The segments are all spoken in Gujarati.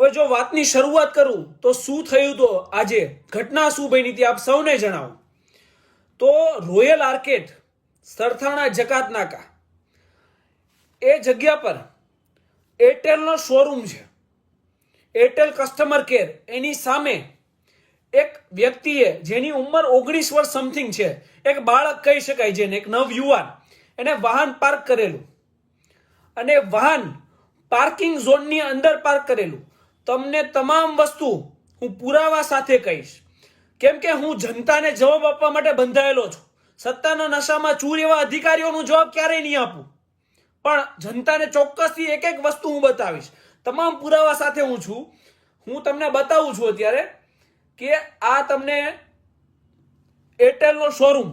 હવે જો વાતની શરૂઆત કરું, તો શું થયું તો આજે ઘટના શું બની હતી આપ સૌને જણાવો. તો રોયલ આર્કેટ સરથાણા જકાત નાકા એ જગ્યા પર એરટેલનો શોરૂમ છે. Airtel customer care. એની સામે એક વ્યક્તિએ, જેની ઉંમર ઓગણીસ વર્ષ સમથિંગ છે, એક બાળક કહી શકાય જેને, એક નવયુવાન એને વાહન પાર્ક કરેલું. અને વાહન પાર્કિંગ ઝોનની અંદર પાર્ક કરેલું. તમને તમામ વસ્તુ હું પુરાવા સાથે કહીશ. કેમ કે હું જનતાને જવાબ આપવા માટે બંધાયેલો છું. સત્તાના નશામાં ચૂર એવા અધિકારીઓનો જવાબ ક્યારેય નહીં આપું. પણ જનતાને ચોક્કસથી એક એક વસ્તુ હું બતાવીશ. તમામ પુરાવા સાથે હું છું. હું તમને બતાવું છું અત્યારે કે આ તમને એરટેલનો શોરૂમ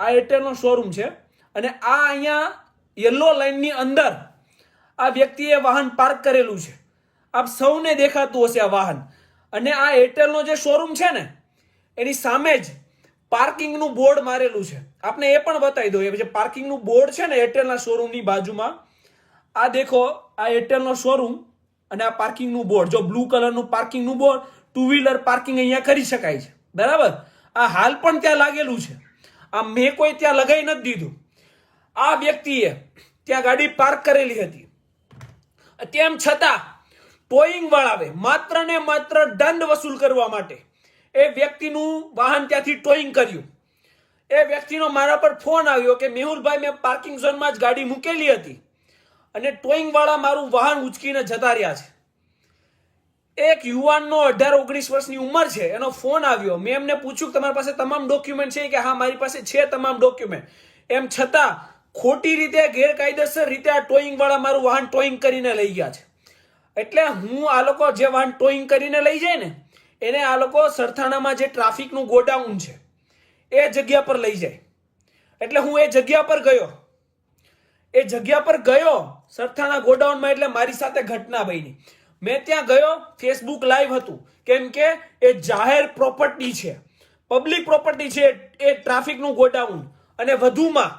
આ એરટેલનો શોરૂમ છે અને આ અહીંયા યલો લાઇનની અંદર આ વ્યક્તિએ વાહન પાર્ક કરેલું છે. આપ સૌને દેખાતું હશે આ વાહન. અને આ એરટેલનો જે શોરૂમ છે ને, એની સામે જ પાર્કિંગનું બોર્ડ મારેલું છે. આપને એ પણ બતાવી દઉં. એ જે પાર્કિંગનું બોર્ડ છે ને એરટેલના શોરૂમની બાજુમાં, આ દેખો, આ એરટેલનો શોરૂમ અને આ પાર્કિંગનું બોર્ડ. જો બ્લુ કલરનું પાર્કિંગનું બોર્ડ ટુ વ્હીલર પાર્કિંગ અહીંયા કરી શકાય છે. બરાબર? આ હાલ પણ ત્યાં લાગેલું છે. આ મેં કોઈ ત્યાં લગાવી નથી દીધું. આ વ્યક્તિએ ત્યાં ગાડી પાર્ક કરેલી હતી. તેમ છતાં ટોઈંગ વાળાવે માત્ર ને માત્ર દંડ વસૂલ કરવા માટે. એ વ્યક્તિનું વાહન ત્યાંથી ટોઈંગ કર્યું. એ વ્યક્તિનો મારા પર ફોન આવ્યો કે મેહુલભાઈ, મેં પાર્કિંગ ઝોનમાં જ ગાડી મૂકેલી હતી. અને ટોઈંગ વાળા મારું વાહન ઉચકીને જતા રહ્યા છે. એક યુવાનનો અઢાર, ઓગણીસ વર્ષની ઉંમર છે. એનો ફોન આવ્યો. મેં એમને પૂછ્યું કે તમારી પાસે તમામ ડોક્યુમેન્ટ છે? કે હા, મારી પાસે છે તમામ ડોક્યુમેન્ટ એમ છતાં ખોટી રીતે, ગેરકાયદેસર રીતે આ ટોઈંગ વાળા મારું વાહન ટોઈંગ કરીને લઈ ગયા છે. એટલે હું આ લોકો જે વાન ટોઈંગ કરીને લઈ જાય ને, એને આ લોકો સરથાણામાં જે ટ્રાફિકનું ગોડાઉન છે, એ જગ્યા પર લઈ જાય. એટલે હું એ જગ્યા પર ગયો. એ જગ્યા પર ગયો, સરથાણા ગોડાઉનમાં એટલે મારી સાથે ઘટના બની. મેં ત્યાં ગયો ફેસબુક લાઈવ હતું. કેમ કે એ જાહેર પ્રોપર્ટી છે. પબ્લિક પ્રોપર્ટી છે, એ ટ્રાફિકનું ગોડાઉન. અને વધુમાં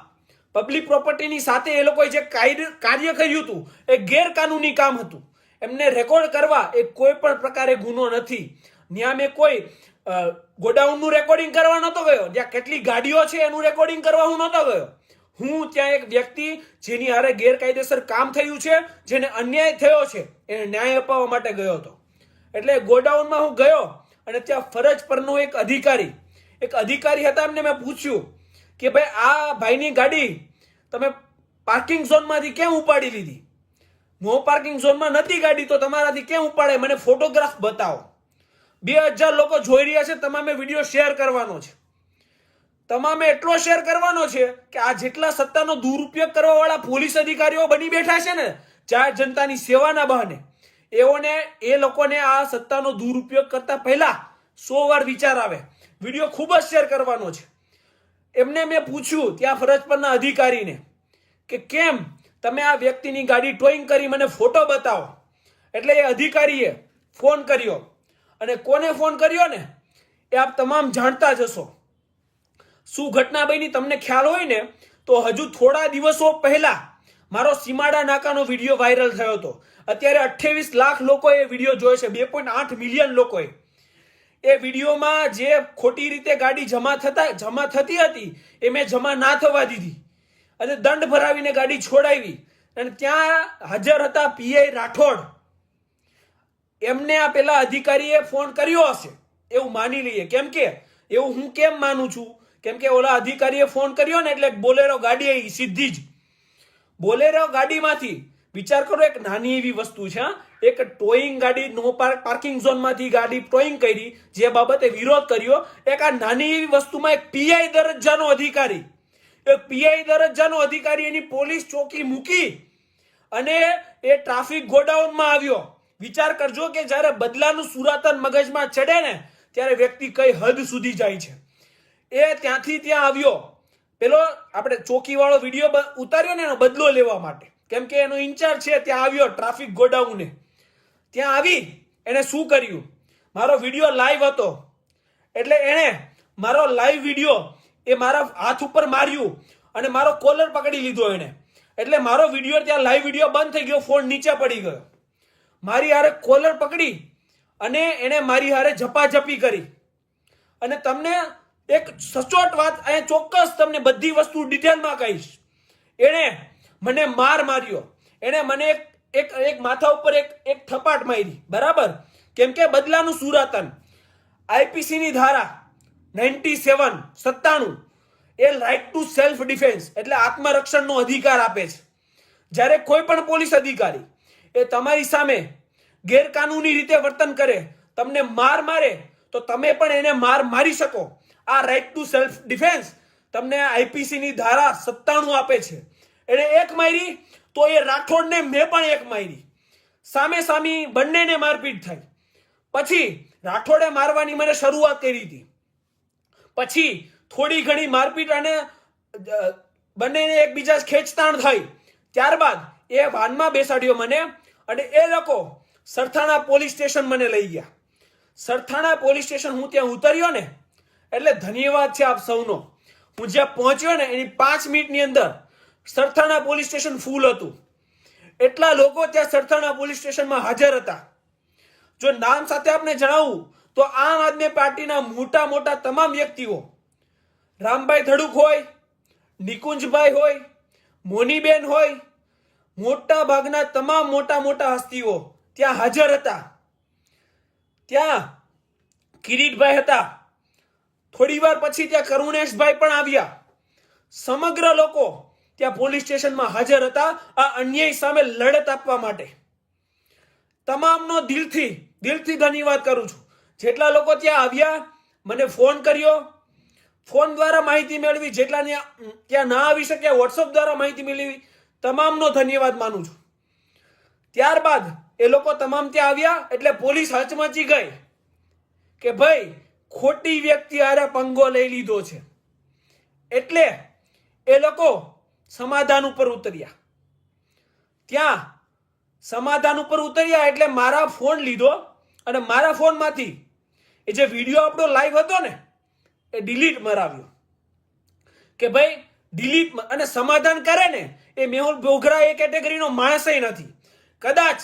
પબ્લિક પ્રોપર્ટીની સાથે એ લોકોએ જે કાર્ય કર્યું હતું, એ ગેરકાનૂની કામ હતું. એમને રેકોર્ડ કરવા એ કોઈ પણ પ્રકારે ગુનો નથી. ત્યાં મેં કોઈ ગોડાઉનનું રેકોર્ડિંગ કરવા નહોતો ગયો. જ્યાં કેટલી ગાડીઓ છે એનું રેકોર્ડિંગ કરવા હું નહોતો ગયો. હું ત્યાં એક વ્યક્તિ જેની હારે ગેરકાયદેસર કામ થયું છે, જેને અન્યાય થયો છે, એને ન્યાય અપાવવા માટે ગયો હતો. એટલે ગોડાઉનમાં હું ગયો અને ત્યાં ફરજ પરનો એક અધિકારી એક અધિકારી હતા એમને મેં પૂછ્યું કે ભાઈ, આ ભાઈની ગાડી તમે પાર્કિંગ ઝોનમાંથી કેમ ઉપાડી લીધી? નો પાર્કિંગ ઝોનમાં નથી ગાડી, તો તમારાથી કેમ ઉપાડે? મને ફોટોગ્રાફ બતાવો. બે હજાર લોકો જોઈ રહ્યા છે, તમામે વીડિયો શેર કરવાનો છે. તમામે એટલો શેર કરવાનો છે કે આ જેટલા સત્તાનો દુરુપયોગ કરવા વાળા પોલીસ અધિકારીઓ બની બેઠા છે ને ચાર જનતાની સેવાના બહાને, એઓને, એ લોકોને આ સત્તાનો દુરુપયોગ કરતા પહેલા સો વાર વિચાર આવે. વીડિયો ખૂબ જ શેર કરવાનો છે. એમને મેં પૂછ્યું ત્યાં ફરજ પરના અધિકારીને કે કેમ તમે આ વ્યક્તિની ગાડી ટોઈંગ કરી મને ફોટો બતાવો. એટલે એ અધિકારીએ ફોન કર્યો. અને કોને ફોન કર્યો ને? એ આપ તમામ જાણતા જશો શું ઘટના બની તમને ખ્યાલ હોય ને, તો હજુ થોડા દિવસો પહેલા મારો સીમાડા નાકાનો વીડિયો વાયરલ થયો હતો. અત્યારે અઠ્યાવીસ લાખ લોકોએ વીડિયો જોયો છે. બે પોઈન્ટ આઠ મિલિયન લોકોએ. એ વિડીયોમાં જે ખોટી રીતે ગાડી જમા થતા જમા થતી હતી, એ મેં જમા ના થવા દીધી. અને દંડ ભરાવીને ગાડી છોડાવી. અને ત્યાં હાજર હતા પીઆઈ રાઠોડ. એમને આ પેલા અધિકારીએ ફોન કર્યો હશે. એવું માની લઈએ. કેમ કે, એવું હું કેમ માનું છું? કેમ કે ઓલા અધિકારીએ ફોન કર્યો ને એટલે બોલેરો ગાડી આવી, સીધી જ. બોલેરો ગાડીમાંથી, વિચાર કરો એક નાની એવી વસ્તુ છે? એક ટોઈંગ ગાડી, નો પાર્ક, પાર્કિંગ ઝોનમાંથી ગાડી ટોઈંગ કરી, જે બાબતે વિરોધ કર્યો. એક આ નાની એવી વસ્તુમાં એક પીઆઈ દરજ્જાનો અધિકારી એક પીઆઈ દરજ્જાનો અધિકારી એની પોલીસ ચોકી મૂકી અને એ ટ્રાફિક ગોડાઉનમાં આવ્યો. વિચાર કરજો કે જ્યારે બદલાનું સુરાતન મગજમાં ચડે ને, ત્યારે વ્યક્તિ કઈ હદ સુધી જાય છે. એ ત્યાંથી ત્યાં આવ્યો. પેલો આપણે ચોકીવાળો વીડિયો ઉતાર્યો ને એનો બદલો લેવા માટે. કેમ કે એનો ઇન્ચાર્જ છે, ત્યાં આવ્યો ટ્રાફિક ગોડાઉને. ત્યાં આવી એણે શું કર્યું? મારો વીડિયો લાઈવ હતો. એટલે એણે મારો લાઈવ વીડિયો એ મારા હાથ ઉપર માર્યું અને મારો કોલર પકડી લીધો એણે. એટલે મારો વીડિયો ત્યાં લાઈવ વીડિયો બંધ થઈ ગયો ફોન નીચે પડી ગયો. મારી હારે કોલર પકડી અને એણે મારી હારે ઝપાઝપી કરી. અને તમને એક સચોટ વાત અહીંયા ચોક્કસ તમને બધી વસ્તુ ડિટેલમાં કહીશ. એણે મને માર માર્યો. એણે મને એક એક એક માથા ઉપર એક એક થપાટ મારી. બરાબર? કેમ કે બદલાનું સુરાતન. આઈપીસીની ધારા. નાઇન્ટી સેવન, સત્તાણું. A right to self defence એટલે આત્મરક્ષણનો અધિકાર આપે છે. જ્યારે કોઈ પણ પોલીસ અધિકારી એ તમારી સામે ગેરકાનૂની રીતે વર્તન કરે, તમને માર મારે, તો તમે પણ એને માર મારી શકો. આ રાઇટ ટુ સેલ્ફ ડિફેન્સ તમને આઈપીસીની ધારા સત્તાણું આપે છે. એણે એક મારી, તો એ રાઠોડને મેં પણ એક મારી. સામે સામી બંનેને મારપીટ થઈ પછી રાઠોડે મારવાની મને શરૂઆત કરી હતી. પછી થોડી ઘણી મારપીટ અને બંનેને એકબીજા ખેંચતાણ થઈ. ત્યારબાદ એ વાનમાં બેસાડ્યો મને અને એ લોકો સરથાણા પોલીસ સ્ટેશન મને લઈ ગયા. સરથાણા પોલીસ સ્ટેશન હું ત્યાં ઉતર્યો ને, એટલે ધન્યવાદ છે આપ સૌનો. હું જ્યાં પહોંચ્યો ને, એની પાંચ મિનિટની અંદર સરથાણા પોલીસ સ્ટેશન ફૂલ હતું. એટલા લોકો ત્યાં સરથાણા પોલીસ સ્ટેશનમાં હાજર હતા. જો નામ સાથે આપણે જણાવું તો આમ આદમી પાર્ટીના મોટા મોટા તમામ વ્યક્તિઓ, રામભાઈ ધડુક હોય, નિકુંજભાઈ હોય, મોનીબેન હોય, મોટા ભાગના તમામ મોટા મોટા હસ્તીઓ ત્યાં હાજર હતા. ત્યાં કિરીટભાઈ હતા. થોડી વાર પછી ત્યાં કરુણેશભાઈ પણ આવ્યા. સમગ્ર લોકો ત્યાં પોલીસ સ્ટેશનમાં હાજર હતા આ અન્યાય સામે લડત આપવા માટે. તમામનો દિલથી દિલથી ધન્યવાદ કરું છું. જેટલા લોકો ત્યાં આવ્યા, મને ફોન કર્યો. ફોન દ્વારા માહિતી મેળવી, જેટલા ત્યાં ના આવી શક્યા વોટ્સઅપ દ્વારા માહિતી મેળવી, તમામનો ધન્યવાદ માનું છું. ત્યારબાદ એ લોકો તમામ ત્યાં આવ્યા, એટલે પોલીસ હચમચી ગઈ કે ભાઈ, ખોટી વ્યક્તિ હારે પંગો લઈ લીધો છે. એટલે એ લોકો સમાધાન ઉપર ઉતર્યા. ત્યાં સમાધાન ઉપર ઉતર્યા એટલે મારા ફોન લીધો અને મારા ફોનમાંથી એ જે વીડિયો આપણો લાઈવ હતો ને, એ ડિલીટ મરાવ્યો. કે ભાઈ ડિલીટ અને સમાધાન કરે ને, એ મેહુલ બોગરા એ કેટેગરીનો માણસ નથી. કદાચ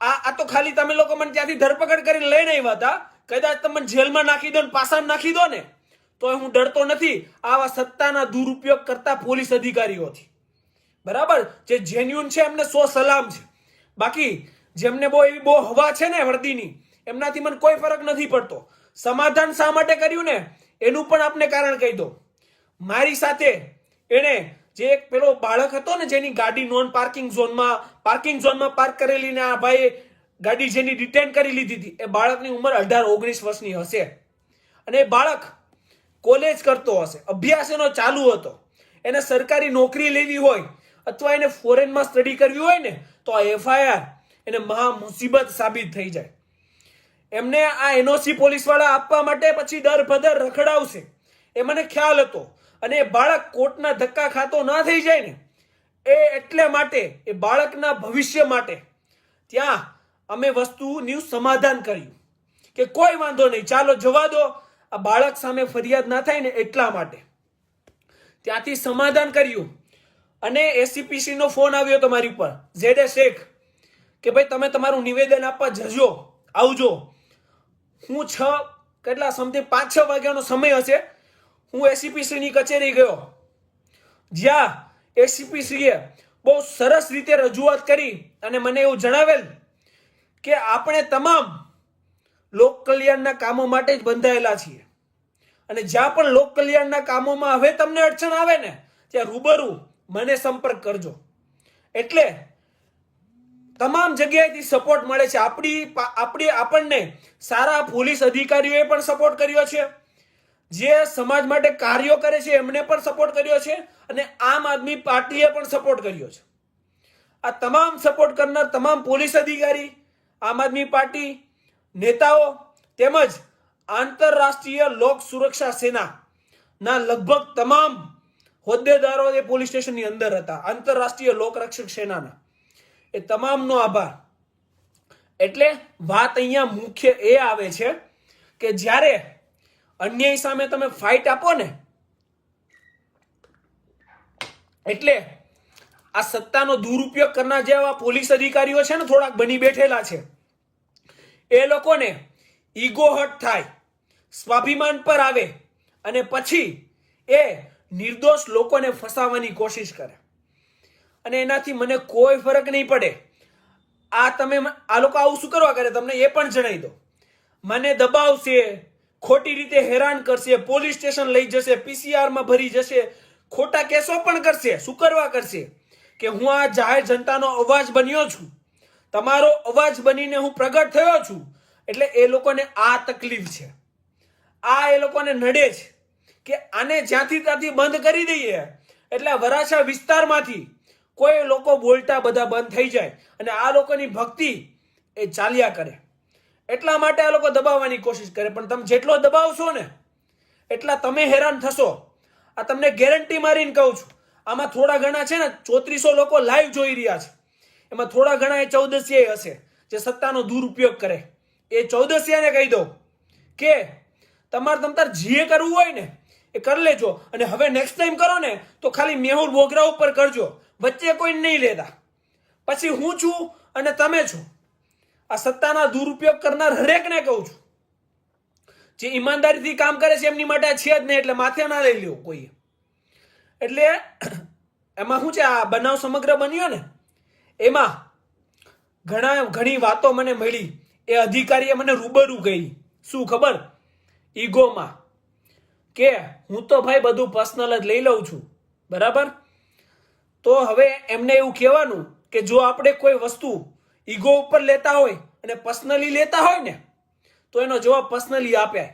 આ આ તો ખાલી તમે લોકો મને ત્યાંથી ધરપકડ કરીને લઈને આવ્યા હતા. કદાચ તમે જેલમાં નાખી દો ને પાસામાં નાખી દો ને તો હું ડરતો નથી આવા સત્તાના દુરુપયોગ કરતા પોલીસ અધિકારીઓથી. બરાબર? જે જેન્યુન છે, એમને સો સલામ છે. બાકી, જેમને બહુ એવી બહુ હવા છે ને વર્દીની એમનાથી મને કોઈ ફરક નથી પડતો. સમાધાન શા માટે કર્યું ને? એનું પણ આપને કારણ કહી દો મારી સાથે એણે જે એક પેલો બાળક હતો ને જેની ગાડી નોન પાર્કિંગ ઝોનમાં પાર્કિંગ ઝોનમાં પાર્ક કરેલી ને આ ભાઈ ગાડી જેની ડિટેન કરી લીધી હતી, એ બાળકની ઉંમર અઢાર ઓગણીસ વર્ષની હશે. અને એ બાળક કોલેજ કરતો હશે, અભ્યાસ એનો ચાલુ હતો. એને સરકારી નોકરી લેવી હોય અથવા એને ફોરેનમાં સ્ટડી કરવી હોય ને, તો આ એફઆઈઆર એને મહા મુસીબત સાબિત થઈ જાય. એમને આ એનઓસી પોલીસવાળા આપવા માટે પછી દર ભદર રખડાવશે. એ મને ખ્યાલ હતો. અને એ બાળક કોર્ટના ધક્કા ખાતો ના થઈ જાય ને, એ એટલે માટે, એ બાળકના ભવિષ્ય માટે ત્યાં અમે વસ્તુનું સમાધાન કર્યું. કે કોઈ વાંધો નહીં, ચાલો જવા દો. આ બાળક સામે ફરિયાદ ના થાય ને એટલા માટે. ત્યાંથી સમાધાન કર્યું. અને એસીપીસી નો ફોન આવ્યો તમારી મારી ઉપર. ઝેડે શેખ, કે ભાઈ તમે તમારું નિવેદન આપવા જજો, આવજો. હું છ કેટલા સમથિંગ? પાંચ, છ વાગ્યાનો સમય હશે. હું એસીપી શ્રીની કચેરી ગયો. જ્યાં એસીપીસીએ બહુ સરસ રીતે રજૂઆત કરી અને મને એવું જણાવેલ કે આપણે તમામ લોક કલ્યાણના કામો માટે જ બંધાયેલા છીએ. અને જ્યાં પણ લોક કલ્યાણના કામોમાં હવે તમને અડચણ આવે ને, ત્યાં રૂબરૂ મને સંપર્ક કરજો. એટલે તમામ જગ્યાએથી સપોર્ટ મળે છે. આપણી આપણી, આપણને સારા પોલીસ અધિકારીઓએ પણ સપોર્ટ કર્યો છે. જે સમાજ માટે કાર્યો કરે છે, એમને પણ સપોર્ટ કર્યો છે અને આમ આદમી પાર્ટીએ પણ સપોર્ટ કર્યો છે. આ તમામ સપોર્ટ કરનાર તમામ પોલીસ અધિકારી, આમ આદમી પાર્ટી, નેતાઓ તેમજ આંતરરાષ્ટ્રીય લોક સુરક્ષા સેના ના લગભગ તમામ હોદ્દેદારો એ પોલીસ સ્ટેશનની અંદર હતા. આંતરરાષ્ટ્રીય લોકરક્ષક સેનાના. એ તમામનો આભાર. એટલે વાત અહીંયા મુખ્ય એ આવે છે કે જ્યારે અન્યાય સામે તમે ફાઇટ આપો ને, એટલે આ સત્તાનો દુરુપયોગ કરનાર જેવા પોલીસ અધિકારીઓ છે ને થોડાક બની બેઠેલા છે, એ લોકોને ઈગો હટ થાય, સ્વાભિમાન પર આવે અને પછી એ નિર્દોષ લોકોને ફસાવવાની કોશિશ કરે. અને એનાથી મને કોઈ ફરક નહીં પડે. આ તમે આ લોકો આવું શું કરવા કરે? તમને એ પણ જણાવી દો. મને દબાવશે, ખોટી રીતે હેરાન કરશે, પોલીસ સ્ટેશન લઈ જશે, પીસીઆરમાં ભરી જશે, ખોટા કેસો પણ કરશે. શું કરવા કરશે? કે હું આ જાહેર જનતાનો અવાજ બન્યો છું. તમારો અવાજ બનીને હું પ્રગટ થયો છું. એટલે એ લોકોને આ તકલીફ છે. આ એ લોકોને નડે છે કે આને જ્યાંથી ત્યાંથી બંધ કરી દઈએ. એટલે વરાછા વિસ્તારમાંથી કોઈ લોકો બોલતા બધા બંધ થઈ જાય અને આ લોકોની ભક્તિ એ ચાલ્યા કરે. એટલા માટે આ લોકો દબાવવાની કોશિશ કરે. પણ તમે જેટલો દબાવશો ને, એટલા તમે હેરાન થશો. આ તમને ગેરંટી મારીને કહું છું. આમાં થોડા ઘણા છે ને, ચોત્રીસો લોકો લાઈવ જોઈ રહ્યા છે. એમાં થોડા ઘણા એ ચૌદસિયા હશે, જે સત્તાનો દુરુપયોગ કરે. એ ચૌદસિયાને કહી દો કે, તમારે તમતાર જે કરવું હોય ને, એ કરી લેજો. અને હવે નેક્સ્ટ ટાઈમ કરો ને, તો ખાલી મેહુલ બોગરા ઉપર કરજો. વચ્ચે કોઈ નહીં લેતા. પછી હું છું અને તમે છો. આ સત્તાના દુરુપયોગ કરનાર હરેકને કહું છું. જે ઈમાનદારીથી કામ કરે છે એમની માટે છે જ નહીં, એટલે માથે ના લઈ લ્યો કોઈએ. એટલે એમાં શું છે? આ બનાવ સમગ્ર બન્યો ને, એમાં ઘણા ઘણી વાતો મને મળી. એ અધિકારીએ મને રૂબરૂ કહી. શું ખબર? ઈગોમાં. કે હું તો ભાઈ બધું પર્સનલ જ લઈ લઉં છું. બરાબર? તો હવે એમને એવું કહેવાનું કે જો આપણે કોઈ વસ્તુ ઈગો ઉપર લેતા હોય અને પર્સનલી લેતા હોય ને, તો એનો જવાબ પર્સનલી આપ્યા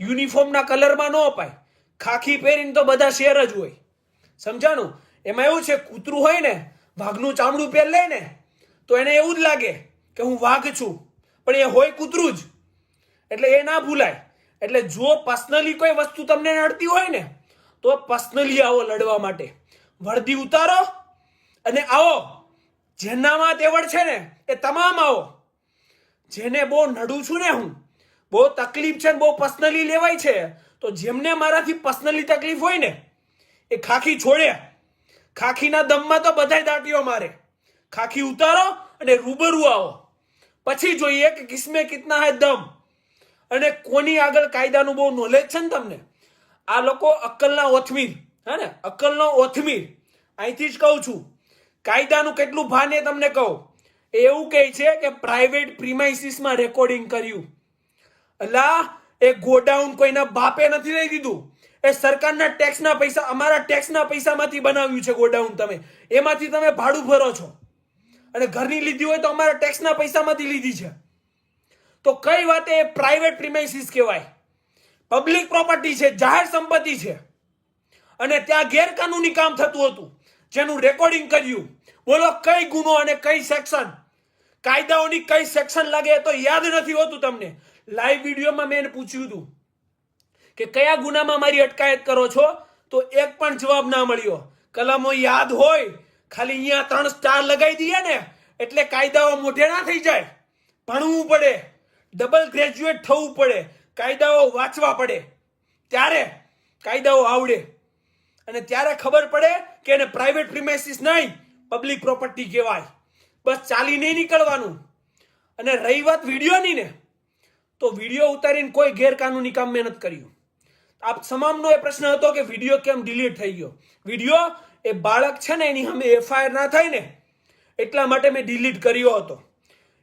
યુનિફોર્મના કલરમાં ન અપાય. ખાખી પહેરીને તો બધા શેર જ હોય. સમજાણું? એમાં એવું છે, કૂતરું હોય ને, વાઘનું ચામડું પહેર લે ને, તો એને એવું જ લાગે કે હું વાઘ છું. પણ એ હોય કૂતરું જ. એટલે એ ના ભૂલાય. એટલે જો પર્સનલી કોઈ વસ્તુ તમને નડતી હોય ને, તો પર્સનલી આવો લડવા માટે. વર્દી ઉતારો અને આવો. જેનામાં તેવડ છે ને, એ તમામ આવો. જેને બહુ નડું છું ને હું, બહુ તકલીફ છે ને, બહુ પર્સનલી લેવાય છે, તો જેમને મારાથી પર્સનલી તકલીફ હોય ને, એ ખાખી છોડે. ખાખીના દમમાં તો બધાય દાટીઓ મારે. ખાખી ઉતારો અને રૂબરૂ આવો. પછી જોઈએ કે કિસ્મે કિતના હે દમ. અને કોની આગળ કાયદાનું બહુ નોલેજ છે ને તમને? આ લોકો અક્કલના ઓથમીર. હે ને? અક્કલનો ઓથમીર. અહીંથી જ કહું છું. કાયદાનું કેટલું ભાન એ તમને કહું. એવું કહે છે કે પ્રાઇવેટ પ્રિમાઇસીસમાં રેકોર્ડિંગ કર્યું. અલા એ ગોડાઉન કોઈના બાપે નથી લઈ દીધું. એ સરકારના ટેક્સના પૈસા, અમારા ટેક્સના પૈસામાંથી બનાવ્યું છે ગોડાઉન તમે. એમાંથી તમે ભાડું ભરો છો. અને ઘરની લીધી હોય તો અમારા ટેક્સના પૈસામાંથી લીધી છે. તો કઈ વાતે પ્રાઇવેટ પ્રિમાઇસીસ કહેવાય? પબ્લિક પ્રોપર્ટી છે, જાહેર સંપત્તિ છે. અને ત્યાં ગેરકાનૂની કામ થતું હતું. જેનું રેકોર્ડિંગ કર્યું. બોલો, કઈ ગુનો અને કઈ સેક્શન કાયદાઓની કઈ સેક્શન લાગે તો યાદ નથી હોતું તમને. લાઈવ વિડીયોમાં મેં એને પૂછ્યું હતું કે કયા ગુનામાં મારી અટકાયત કરો છો? તો એક પણ જવાબ ના મળ્યો. કલમો યાદ હોય, ખાલી અહીંયા ત્રણ સ્ટાર લગાવી દઈએ ને, એટલે કાયદાઓ મોઢે ના થઈ જાય. ભણવું પડે. ડબલ ગ્રેજ્યુએટ થવું પડે. કાયદાઓ વાંચવા પડે. ત્યારે કાયદાઓ આવડે. અને ત્યારે ખબર પડે કે એને પ્રાઇવેટ પ્રિમાઇસીસ નહીં પબ્લિક પ્રોપર્ટી કહેવાય. બસ ચાલી નહીં નીકળવાનું. અને રહી વાત વિડીયોની ને, તો વીડિયો ઉતારીને કોઈ ગેરકાનૂની કામ મહેનત કર્યું. આપ તમામનો એ પ્રશ્ન હતો કે વીડિયો કેમ ડિલીટ થઈ ગયો? વીડિયો એ બાળક છે ને, એની સામે એફઆઈઆર ના થાય ને, એટલા માટે મેં ડિલીટ કર્યો હતો.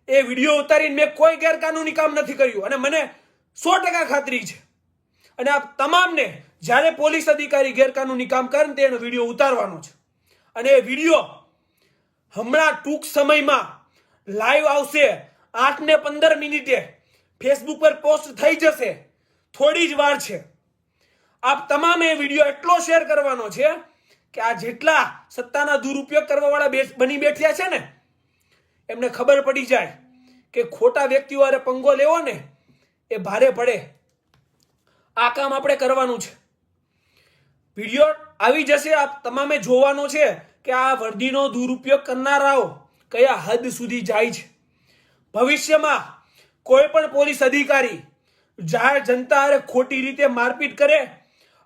એ વીડિયો ઉતારીને મેં કોઈ ગેરકાનૂની કામ નથી કર્યું. અને મને સો ટકા ખાતરી છે. અને આપ તમામને જ્યારે પોલીસ અધિકારી ગેરકાનૂની કામ કરે ને તેનો વીડિયો ઉતારવાનો છે. અને એ વીડિયો હમણાં ટૂંક સમયમાં લાઈવ આવશે. આઠ ને પંદર મિનિટે ફેસબુક પર પોસ્ટ થઈ જશે. થોડી જ વાર છે. આપ તમામે વીડિયો એટલો શેર કરવાનો છે કે આ જેટલા સત્તાના દુરુપયોગ કરવા વાળા બે- બની બેઠ્યા છે ને, એમને ખબર પડી જાય કે ખોટા વ્યક્તિઓ પંગો લેવો ને, એ ભારે પડે. આ કામ આપણે કરવાનું છે. વીડિયો આવી જશે, આપ તમામે જોવાનો છે કે આ વર્દીનો દુરુપયોગ કરનારાઓ કયા હદ સુધી જાય છે. ભવિષ્યમાં કોઈ પણ પોલીસ અધિકારી જાહેર જનતા અરે ખોટી રીતે મારપીટ કરે,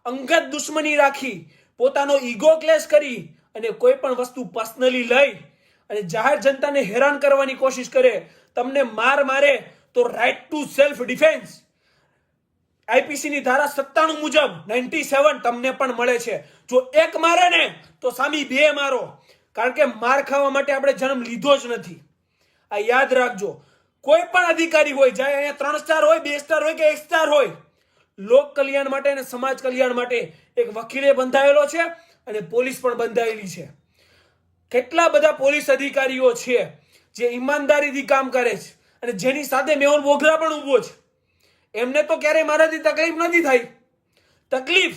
અંગત દુશ્મની રાખી, પોતાનો ઈગો ક્લેશ કરી અને કોઈ પણ વસ્તુ પર્સનલી લઈ અને જાહેર જનતાને હેરાન કરવાની કોશિશ કરે, તમને માર મારે તો રાઈટ ટુ સેલ્ફ ડિફેન્સ આઈપીસીની ધારા સત્તાણું મુજબ નાઇન્ટી સેવન તમને પણ મળે છે. જો એક મારે ને, તો સામી બે મારો. કારણ કે માર ખાવા માટે આપણે જન્મ લીધો જ નથી. આ યાદ રાખજો. કોઈ પણ અધિકારી હોય, જાય અહીંયા ત્રણ સ્ટાર હોય, બે સ્ટાર હોય કે એક સ્ટાર હોય, લોક કલ્યાણ માટે અને સમાજ કલ્યાણ માટે એક વકીલે બંધાયેલો છે અને પોલીસ પણ બંધાયેલી છે. કેટલા બધા પોલીસ અધિકારીઓ છે જે ઈમાનદારીથી કામ કરે છે અને જેની સાથે મેહુલ બોગરા પણ ઊભો છે. એમને તો ક્યારેય મારાથી તકલીફ નથી થઈ. તકલીફ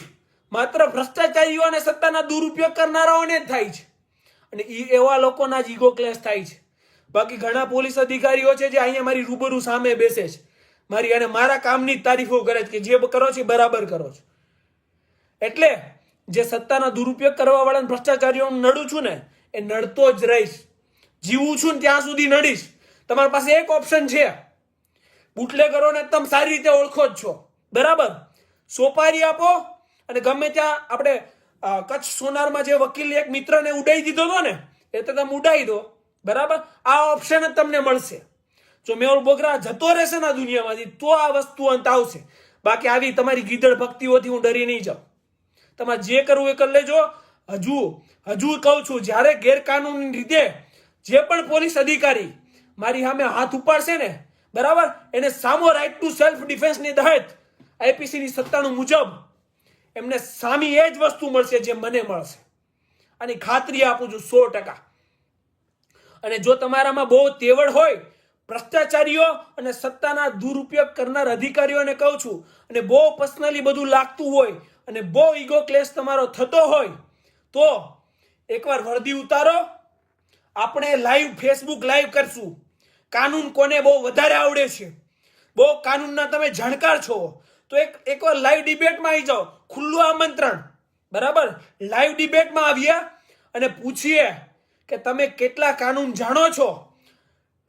માત્ર ભ્રષ્ટાચારીઓ અને સત્તાના દુરુપયોગ કરનારાઓને જ થાય છે. અને એ એવા લોકોના જ ઈગો ક્લેશ થાય છે. બાકી ઘણા પોલીસ અધિકારીઓ છે જે અહીંયા મારી રૂબરૂ સામે બેસે છે. મારી અને મારા કામની જ તારીફો કરે છે કે જે કરો છો બરાબર કરો છો. એટલે જે સત્તાના દુરુપયોગ કરવા વાળા ભ્રષ્ટાચારીઓ નડું છું ને, એ નડતો જ રહીશ. જીવું છું ને ત્યાં સુધી નડીશ. તમારી પાસે એક ઓપ્શન છે. બુટલેગરોને તમે સારી રીતે ઓળખો જ છો. બરાબર? સોપારી આપો અને ગમે ત્યાં આપણે કચ્છ સોનારમાં જે વકીલ એક મિત્રને ઉડાઈ દીધો હતો ને, એ તો તમે ઉડાઈ દો. બરાબર? આ ઓપ્શન જ તમને મળશે. જો મેહુલ બોગરા જતો રહેશે ને આ દુનિયામાંથી, તો આ વસ્તુ અંત આવશે. બાકી આવી તમારી ગીધડ ભક્તિઓથી હું ડરી નહીં જાઉં. તમારે જે કરવું એ કરી લેજો. હજુ હજુ કહું છું, જ્યારે ગેરકાનૂની રીતે જે પણ પોલીસ અધિકારી મારી સામે હાથ ઉપાડશે ને બરાબર? એને સામો રાઈટ ટુ સેલ્ફ ડિફેન્સની તહેત આઈપીસીની સત્તાણું મુજબ એમને સામી એ જ વસ્તુ મળશે જે મને મળશે. આની ખાતરી આપું છું સો ટકા. અને જો તમારામાં બહુ તેવડ હોય, ભ્રષ્ટાચારીઓ અને સત્તાના દુરુપયોગ કરનાર અધિકારીઓને કહું છું, અને બહુ પર્સનલી બધું લાગતું હોય અને બહુ ઈગો ક્લેશ તમારો થતો હોય, તો એકવાર વર્દી ઉતારો. આપણે લાઈવ ફેસબુક લાઈવ કરશું. કાનૂન કોને બહુ વધારે આવડે છે? બહુ કાનૂનના તમે જાણકાર છો. તો એક, એકવાર લાઈવ ડિબેટમાં આવી જાઓ. ખુલ્લું આમંત્રણ. બરાબર? લાઈવ ડિબેટમાં આવીએ અને પૂછીએ કે તમે કેટલા કાનૂન જાણો છો?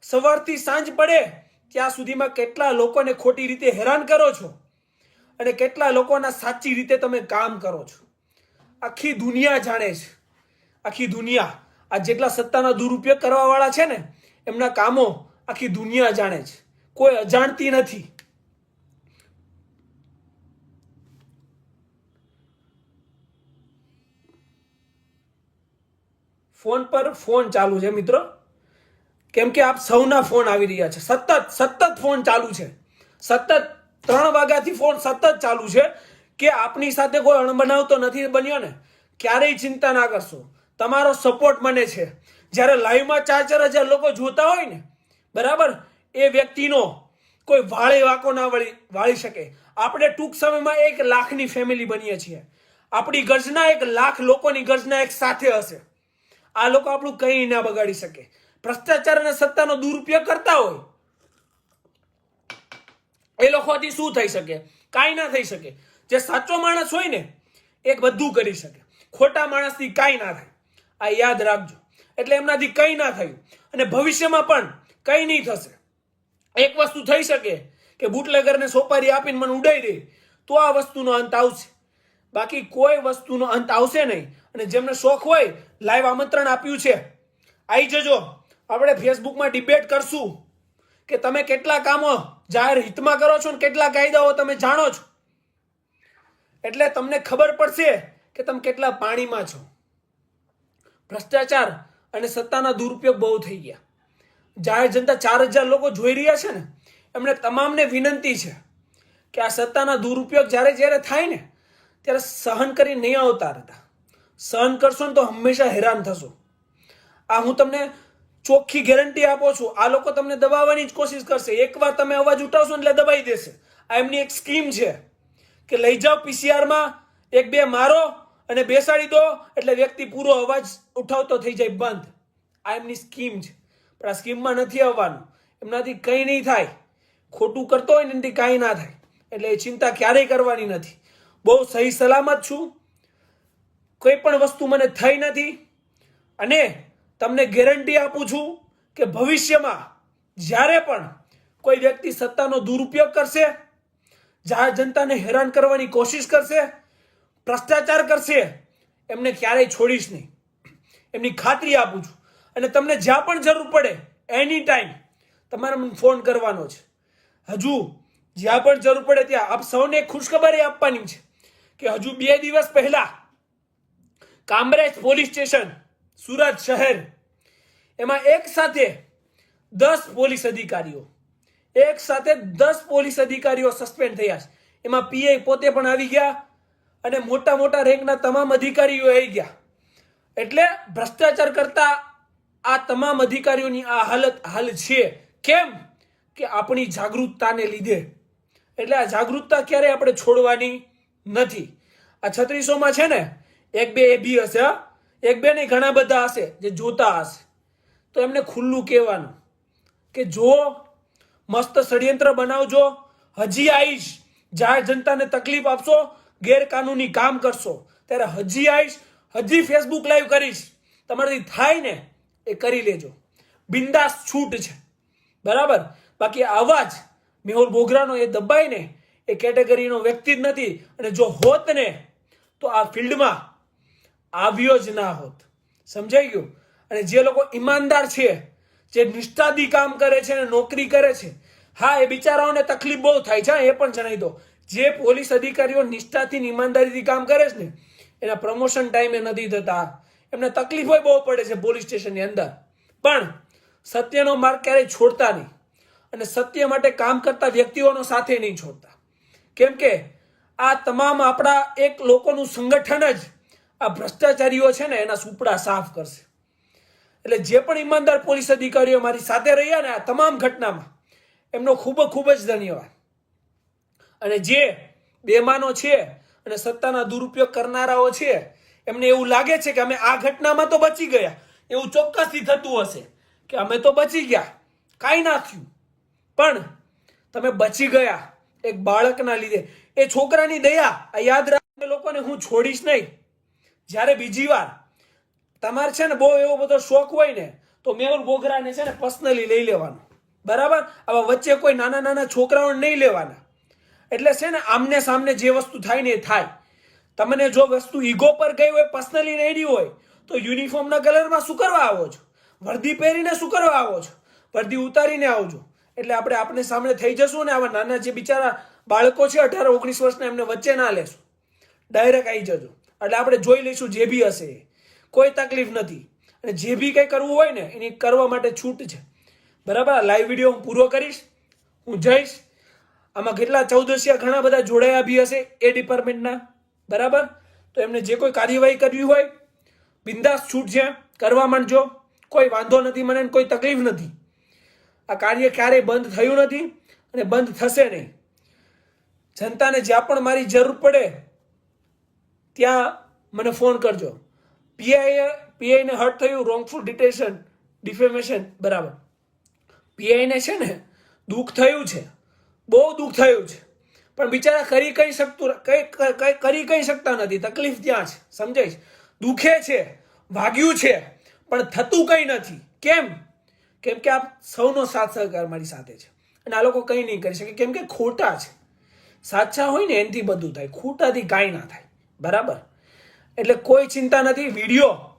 સવારથી સાંજ પડે, ત્યાં સુધીમાં કેટલા લોકોને ખોટી રીતે હેરાન કરો છો? અને કેટલા લોકોના સાચી રીતે તમે કામ કરો છો? આખી દુનિયા જાણે છે. આખી દુનિયા. આ જેટલા સત્તાના દુરુપયોગ કરવાવાળા છે ને, એમના કામો આખી દુનિયા જાણે છે. કોઈ અજાણતી નથી. ફોન પર ફોન ચાલુ છે મિત્રો. કેમ કે આપ સૌના ફોન આવી રહ્યા છે. સતત સતત ફોન ચાલુ છે. સતત ત્રણ વાગ્યાથી ફોન સતત ચાલુ છે કે આપની સાથે કોઈ અણબનાવ તો નથી બન્યો ને? ક્યારેય ચિંતા ના કરશો. તમારો સપોર્ટ મને છે. જ્યારે લાઈવમાં ચાર ચાર હજાર લોકો જોતા હોય ને બરાબર? એ વ્યક્તિનો કોઈ વાળે વાકો ના વળી વાળી શકે. આપણે ટૂંક સમયમાં એક લાખની ફેમિલી બનીએ છીએ. આપણી ગર્જના એક લાખ લોકોની ગર્જના એક સાથે હશે. આ લોકો આપણું કંઈ ના બગાડી શકે. ભ્રષ્ટાચાર અને સત્તાનો દુરુપયોગ કરતા હોય. એ લોકોથી શું થઈ શકે? કાંઈ ના થઈ શકે. જે સાચો માણસ હોય ને, એ બધું કરી શકે. ખોટા માણસથી કાંઈ ના થાય. આ યાદ રાખજો. એટલે એમનાથી કંઈ ના થયું. અને ભવિષ્યમાં પણ કંઈ નહીં થશે. એક વસ્તુ થઈ શકે કે બુટલેગરને સોપારી આપીને મને ઉડાઈ દે, તો આ વસ્તુનો અંત આવશે. બાકી કોઈ વસ્તુનો અંત આવશે નહીં. અને જેમને શોખ હોય, લાઈવ આમંત્રણ આપ્યું છે. આવી જજો. આપણે ફેસબુકમાં ડિબેટ કરશું કે તમે કેટલા કામો જાહેર હિતમાં કરો છો ને કેટલા કાયદાઓ તમે જાણો છો. એટલે તમને ખબર પડશે કે તમે કેટલા પાણીમાં છો. ભ્રષ્ટાચાર અને સત્તાના દુરુપયોગ બહુ થઈ ગયા. જાહેર જનતા ચાર હજાર લોકો જોઈ રહ્યા છે ને, એમણે તમામને વિનંતી છે કે આ સત્તાના દુરુપયોગ જ્યારે જ્યારે થાય ને, ત્યારે સહન કરી નહીં આવતા હતા સહન કરશો ને તો હંમેશા હેરાન થશો. આ હું તમને ચોખ્ખી ગેરંટી આપો છું. આ લોકો તમને દબાવવાની જ કોશિશ કરશે. એકવાર તમે અવાજ ઉઠાવશો એટલે દબાઈ દેશે. આ એમની એક સ્કીમ છે કે લઈ જાઓ પીસીઆરમાં, એક બે મારો અને બેસાડી દો એટલે વ્યક્તિ પૂરો અવાજ ઉઠાવતો થઈ જાય બંધ. આ એમની સ્કીમ છે. પણ આ સ્કીમમાં નથી આવવાનું. એમનાથી કંઈ નહીં થાય. ખોટું કરતો હોય એનાથી કાંઈ ના થાય. એટલે એ ચિંતા ક્યારેય કરવાની નથી. બહુ સહી સલામત છું. કોઈ પણ વસ્તુ મને થઈ નથી. અને તમને ગેરંટી આપું છું કે ભવિષ્યમાં જ્યારે પણ કોઈ વ્યક્તિ સત્તાનો દુરુપયોગ કરશે, જાહેર જનતાને હેરાન કરવાની કોશિશ કરશે, ભ્રષ્ટાચાર કરશે, એમને ક્યારેય છોડીશ નહીં. એમની ખાતરી આપું છું. અને તમને જ્યાં પણ જરૂર પડે એની ટાઈમ તમારે મને ફોન કરવાનો છે. હજુ જ્યાં પણ જરૂર પડે ત્યાં આપ સૌને ખુશખબરી આપવાની છે કે હજુ બે દિવસ પહેલા કામરેજ પોલીસ સ્ટેશન, સુરત શહેર, એમાં એક સાથે દસ પોલીસ અધિકારીઓ, એક સાથે દસ પોલીસ અધિકારીઓ સસ્પેન્ડ થયા છે. એમાં પીઆઈ પોતે પણ આવી ગયા અને મોટા મોટા રેન્કના તમામ અધિકારીઓ આવી ગયા. એટલે ભ્રષ્ટાચાર કરતા આ તમામ અધિકારીઓની આ હાલત હાલ છે. કેમ? કે આપણી જાગૃતતાને લીધે. એટલે આ જાગૃતતા ક્યારે આપણે છોડવાની નથી. આ છત્રીસોમાં છે ને, એક બે એ બી હશે? એક બે નહીં, ઘણા બધા હશે જે જોતા હશે. તો એમને ખુલ્લું કહેવાનું કે જો મસ્ત ષડયંત્ર બનાવજો, હજી આવીશ જાહેર જનતાને તકલીફ આપશો, ગેરકાનૂની કામ કરશો. ત્યારે હજી આવીશ હજી ફેસબુક લાઈવ કરીશ. તમારાથી થાય ને એ કરી લેજો. બિંદાસ છૂટ છે. બરાબર? બાકી આવા જ મેહુલ બોગરાનો એ દબાઈને એ કેટેગરીનો વ્યક્તિ જ નથી. અને જો હોત ને, તો આ ફિલ્ડમાં આવ્યો જ ના હોત. સમજાઈ ગયું? અને જે લોકો ઈમાનદાર છે, જે નિષ્ઠાથી કામ કરે છે અને નોકરી કરે છે, હા, એ બિચારાઓને તકલીફ બહુ થાય છે એ પણ જણાવી દો. જે પોલીસ અધિકારીઓ નિષ્ઠાથી ઈમાનદારીથી કામ કરે છે ને, એના પ્રમોશન ટાઈમે નથી થતા. એમને તકલીફ હોય બહુ પડે છે પોલીસ સ્ટેશનની અંદર. પણ સત્યનો માર્ગ ક્યારેય છોડતા નહીં. અને સત્ય માટે કામ કરતા વ્યક્તિઓનો સાથે નહીં છોડતા. કેમ કે આ તમામ આપણા એક લોકોનું સંગઠન જ આ ભ્રષ્ટાચારીઓ છે ને એના સુપડા સાફ કરશે. એટલે જે પણ ઈમાનદાર પોલીસ અધિકારીઓ મારી સાથે રહ્યા ને આ તમામ ઘટનામાં, એમનો ખૂબ ખૂબ જ ધન્યવાદ. અને જે બેમાનો છે અને સત્તાના દુરુપયોગ કરનારાઓ છે એમને એવું લાગે છે કે અમે આ ઘટનામાં તો બચી ગયા. એવું ચોક્કસથી થતું હશે કે અમે તો બચી ગયા. કાંઈ ના થયું. પણ તમે બચી ગયા એક બાળકના લીધે. એ છોકરાની દયા આ યાદ રાખે. લોકોને હું છોડીશ નહીં. જ્યારે બીજી વાર તમારે છે ને બહુ એવો બધો શોખ હોય ને, તો મેહુલ બોગરાને છે ને પર્સનલી લઈ લેવાનો. બરાબર? આવા વચ્ચે કોઈ નાના નાના છોકરાઓને નહીં લેવાના. એટલે છે ને આમને સામને જે વસ્તુ થાય ને એ થાય. તમને જો વસ્તુ ઈગો પર ગઈ હોય પર્સનલી રેડી હોય, તો યુનિફોર્મના કલરમાં શું કરવા આવો છો? વર્દી પહેરીને શું કરવા આવો છો? વર્દી ઉતારીને આવજો. એટલે આપણે આપણે સામે થઈ જશું ને આવા નાના જે બિચારા બાળકો છે, અઢાર, ઓગણીસ વર્ષના, એમને વચ્ચે ના લેશું. ડાયરેક્ટ આવી જજો. એટલે આપણે જોઈ લઈશું જે બી હશે. કોઈ તકલીફ નથી. અને જે બી કંઈ કરવું હોય ને, એની કરવા માટે છૂટ છે. બરાબર? લાઈવ વીડિયો હું પૂરો કરીશ. હું જઈશ. આમાં કેટલા ચૌદસિયા ઘણા બધા જોડાયા બી હશે એ ડિપાર્ટમેન્ટના બરાબર? તો એમને જે કોઈ કાર્યવાહી કરવી હોય, બિંદાસ છૂટ છે કરવા માંડજો. કોઈ વાંધો નથી મને કોઈ તકલીફ નથી. આ કાર્ય ક્યારેય બંધ થયું નથી અને બંધ થશે નહીં. જનતાને જ્યાં પણ મારી જરૂર પડે, ત્યાં મને ફોન કરજો. પીઆઈએ પીઆઈને હર્ટ થયું રોંગફુલ ડિટેશન ડિફેમેશન બરાબર. પીઆઈને છે ને, દુઃખ થયું છે. બહુ દુઃખ થયું છે. પણ બિચારા કરી કઈ શકતું કઈ કરી કઈ શકતા નથી. તકલીફ ત્યાં છે, સમજાય દુખે છે, વાગ્યું છે, પણ થતું કઈ નથી. કેમ? કેમ કે આપ સૌનો સાથ સહકાર મારી સાથે છે. અને આ લોકો કંઈ નહીં કરી શકે. કેમ કે ખોટા છે. સાચા હોય ને એનાથી બધું થાય. ખોટાથી કાંઈ ના થાય. બરાબર? એટલે કોઈ ચિંતા નથી. વીડિયો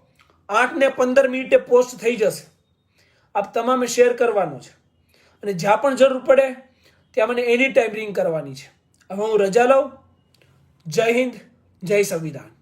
આઠ ને પંદર મિનિટે પોસ્ટ થઈ જશે. આપ તમામે શેર કરવાનો છે. અને જ્યાં પણ જરૂર પડે, ત્યાં મને એની ટાઈમ રિંગ કરવાની છે. હવે હું રજા લઉં. જય હિન્દ જય સંવિધાન.